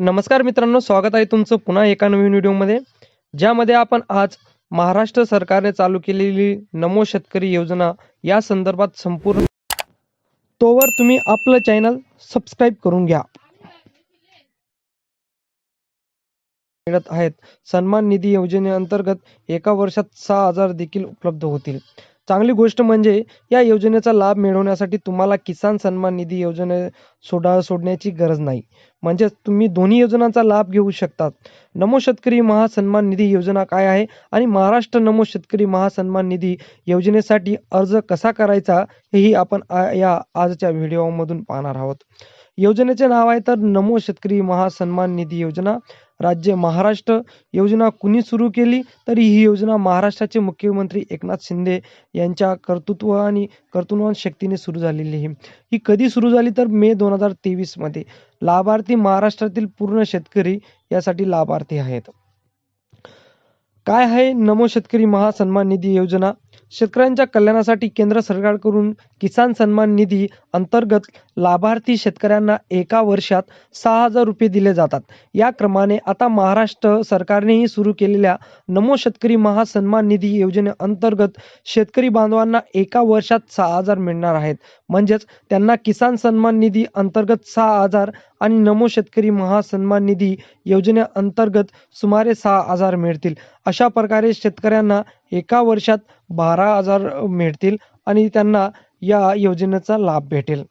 नमस्कार मित्रांनो स्वागत आहे तुमचं पुन्हा एका नवीन व्हिडिओमध्ये ज्यामध्ये आपण आज महाराष्ट्र सरकारने चालू केलेली नमो शेतकरी योजना या संदर्भात संपूर्ण तोवर तुम्ही आपलं चॅनल सबस्क्राईब करून घ्या. मिळत आहेत. सन्मान निधी योजनेअंतर्गत एका वर्षात सहा हजार देखील उपलब्ध होतील. चांगली गोष्ट म्हणजे या योजनेचा लाभ मिळवण्यासाठी तुम्हाला किसान सन्मान निधी योजने सोडा सोडण्याची गरज नाही. म्हणजेच तुम्ही दोन्ही योजनांचा लाभ घेऊ शकतात. नमो शेतकरी महासन्मान निधी योजना काय आहे आणि महाराष्ट्र नमो शेतकरी महासन्मान निधी योजनेसाठी अर्ज कसा करायचा हेही आपण या आजच्या व्हिडिओमधून पाहणार आहोत. योजनेचे नाव आहे तर नमो शेतकरी महासन्मान निधी योजना. राज्य महाराष्ट्र योजना कुणी सुरू केली? तर ही योजना महाराष्ट्राचे मुख्यमंत्री एकनाथ शिंदे यांच्या कर्तृत्व आणि कर्तृत्वान शक्तीने सुरू झालेली आहे. ही कधी सुरू झाली तर मे दोन हजार तेवीसमध्ये लाभार्थी महाराष्ट्रातील पूर्ण शेतकरी यासाठी लाभार्थी आहेत. काय आहे नमो शेतकरी महासन्मान निधी योजना? शेतकऱ्यांच्या कल्याणासाठी केंद्र सरकारकडून किसान सन्मान निधी अंतर्गत लाभार्थी शेतकऱ्यांना एका वर्षात सहा हजार रुपये दिले जातात. या क्रमाने आता महाराष्ट्र सरकारनेही सुरू केलेल्या नमो शेतकरी महासन्मान निधी योजनेअंतर्गत शेतकरी बांधवांना एका वर्षात सहा हजार मिळणार आहेत. म्हणजेच त्यांना किसान सन्मान निधी अंतर्गत सहा हजार आणि नमो शेतकरी महासन्मान निधी योजनेअंतर्गत सुमारे सहा हजार मिळतील. अशा प्रकारे शेतकऱ्यांना एका वर्षात बारा हजार मिळतील आणि त्यांना या योजनेचा लाभ भेटेल.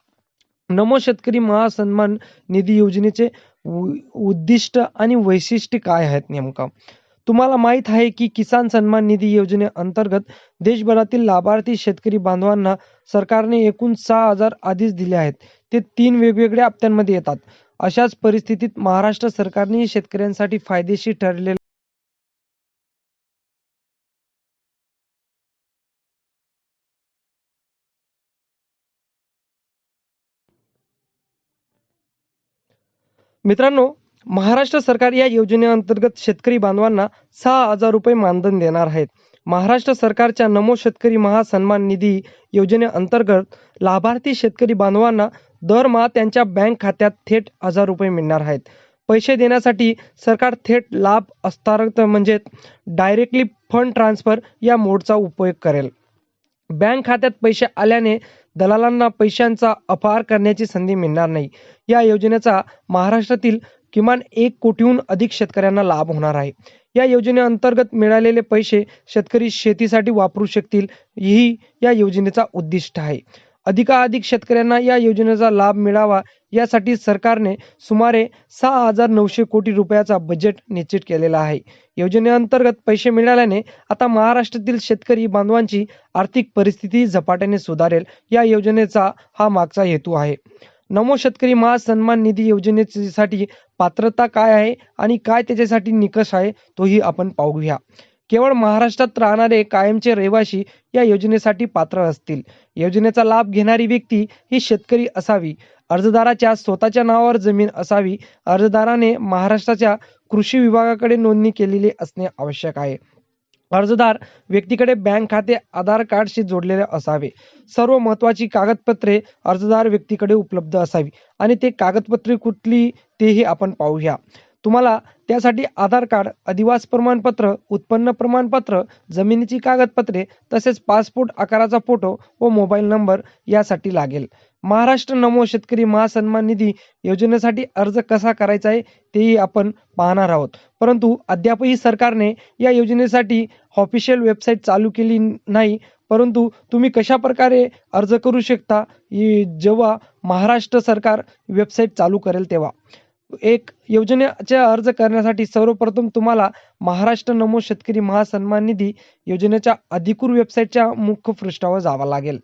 नमो शेतकरी महासन्मान निधी योजनेचे उद्दिष्ट आणि वैशिष्ट्य काय आहेत नेमकं? तुम्हाला माहीत आहे की किसान सन्मान निधी योजनेअंतर्गत देशभरातील लाभार्थी शेतकरी बांधवांना सरकारने एकूण सहा हजार आधीच दिले आहेत. ते तीन वेगवेगळ्या हप्त्यांमध्ये येतात. अशाच परिस्थितीत महाराष्ट्र सरकारने शेतकऱ्यांसाठी फायदेशीर ठरलेले मित्रांनो महाराष्ट्र सरकार या योजनेअंतर्गत शेतकरी बांधवांना सहा हजार रुपये मानधन देणार आहेत. महाराष्ट्र सरकारच्या नमो शेतकरी महासन्मान निधी योजनेअंतर्गत लाभार्थी शेतकरी बांधवांना दरमहा त्यांच्या बँक खात्यात थेट हजार रुपये मिळणार आहेत. पैसे देण्यासाठी सरकार थेट लाभ हस्तांतरण म्हणजे डायरेक्टली फंड ट्रान्सफर या मोडचा उपयोग करेल. बँक खात्यात पैसे आल्याने दलालांना पैशांचा अपहार करण्याची संधी मिळणार नाही. या योजनेचा महाराष्ट्रातील किमान एक कोटीहून अधिक शेतकऱ्यांना लाभ होणार आहे. या योजनेअंतर्गत मिळालेले पैसे शेतकरी शेतीसाठी वापरू शकतील ही या योजनेचा उद्दिष्ट आहे. अधिकाधिक शेतकऱ्यांना या योजनेचा लाभ मिळावा यासाठी सरकारने सुमारे सहा हजार नऊशे कोटी रुपयाचा बजेट निश्चित केलेला आहे. योजनेअंतर्गत पैसे मिळाल्याने आता महाराष्ट्रातील शेतकरी बांधवांची आर्थिक परिस्थिती झपाट्याने सुधारेल या योजनेचा हा मागचा हेतू आहे. नमो शेतकरी महासन्मान निधी योजनेसाठी पात्रता काय आहे आणि काय त्याच्यासाठी निकष आहे तोही आपण पाहूया. केवळ महाराष्ट्रात राहणारे कायमचे रहिवासी या योजनेसाठी पात्र असतील. योजनेचा लाभ घेणारी व्यक्ती ही शेतकरी असावी. अर्जदाराच्या स्वतःच्या नावावर जमीन असावी. अर्जदाराने महाराष्ट्राच्या कृषी विभागाकडे नोंदणी केलेली असणे आवश्यक आहे. अर्जदार व्यक्तीकडे बँक खाते आधार कार्डशी जोडलेले असावे. सर्व महत्त्वाची कागदपत्रे अर्जदार व्यक्तीकडे उपलब्ध असावी आणि ते कागदपत्रे कुठली तेही आपण पाहूया. तुम्हाला त्यासाठी आधार कार्ड अधिवास प्रमाणपत्र उत्पन्न प्रमाणपत्र जमिनीची कागदपत्रे तसेच पासपोर्ट आकाराचा फोटो व मोबाईल नंबर यासाठी लागेल. महाराष्ट्र नमो शेतकरी महासन्मान निधी योजनेसाठी अर्ज कसा करायचा आहे तेही आपण पाहणार आहोत. परंतु अद्यापही सरकारने या योजनेसाठी ऑफिशियल वेबसाईट चालू केली नाही परंतु तुम्ही कशा प्रकारे अर्ज करू शकता जेव्हा महाराष्ट्र सरकार वेबसाईट चालू करेल तेव्हा. एक योजनेचे अर्ज करण्यासाठी सर्वप्रथम तुम्हाला महाराष्ट्र नमो शेतकरी महासन्मान निधी योजनेच्या अधिकृत वेबसाईटच्या मुख्य पृष्ठावर जावं लागेल.